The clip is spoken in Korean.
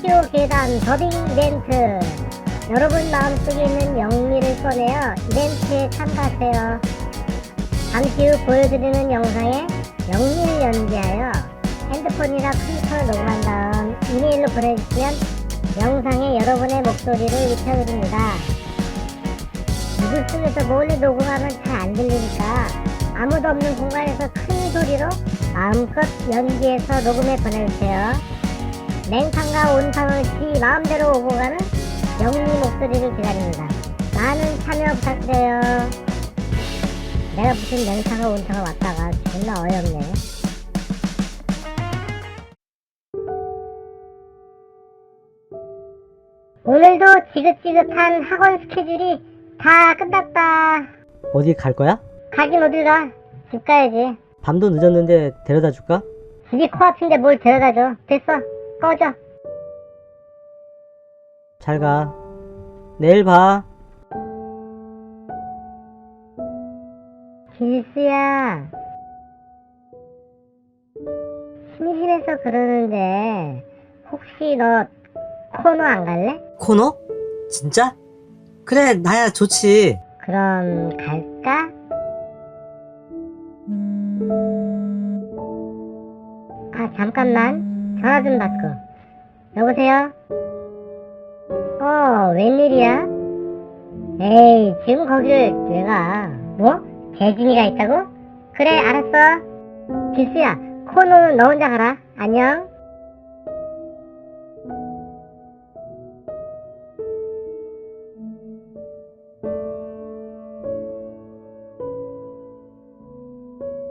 학교 계단 더빙 이벤트. 여러분 마음속에 있는 영미를 꺼내어 이벤트에 참가하세요. 잠시 후 보여드리는 영상에 영미를 연기하여 핸드폰이나 컴퓨터를 녹음한 다음 이메일로 보내주시면 영상에 여러분의 목소리를 입혀드립니다. 이불 속에서 몰래 녹음하면 잘 안 들리니까 아무도 없는 공간에서 큰 소리로 마음껏 연기해서 녹음해 보내주세요. 냉탕과 온탕을 지 마음대로 오고 가는 영미 목소리를 기다립니다. 많은 참여 부탁드려요. 내가 무슨 냉탕과 온탕을 왔다가 존나 어이없네. 오늘도 지긋지긋한 학원 스케줄이 다 끝났다. 어디 갈 거야? 가긴 어딜 가? 집 가야지. 밤도 늦었는데 데려다 줄까? 집이 코앞인데 뭘 데려다 줘. 됐어. 꺼져. 잘 가. 내일 봐. 길수야. 심심해서 그러는데 혹시 너 코너 안 갈래? 코너? 진짜? 그래, 나야 좋지. 그럼 갈까? 아 잠깐만 전화 좀 받고 여보세요? 어 웬일이야? 에이 지금 거기를 왜 가? 뭐? 대진이가 있다고? 그래 알았어 길수야 코너는 너 혼자 가라 안녕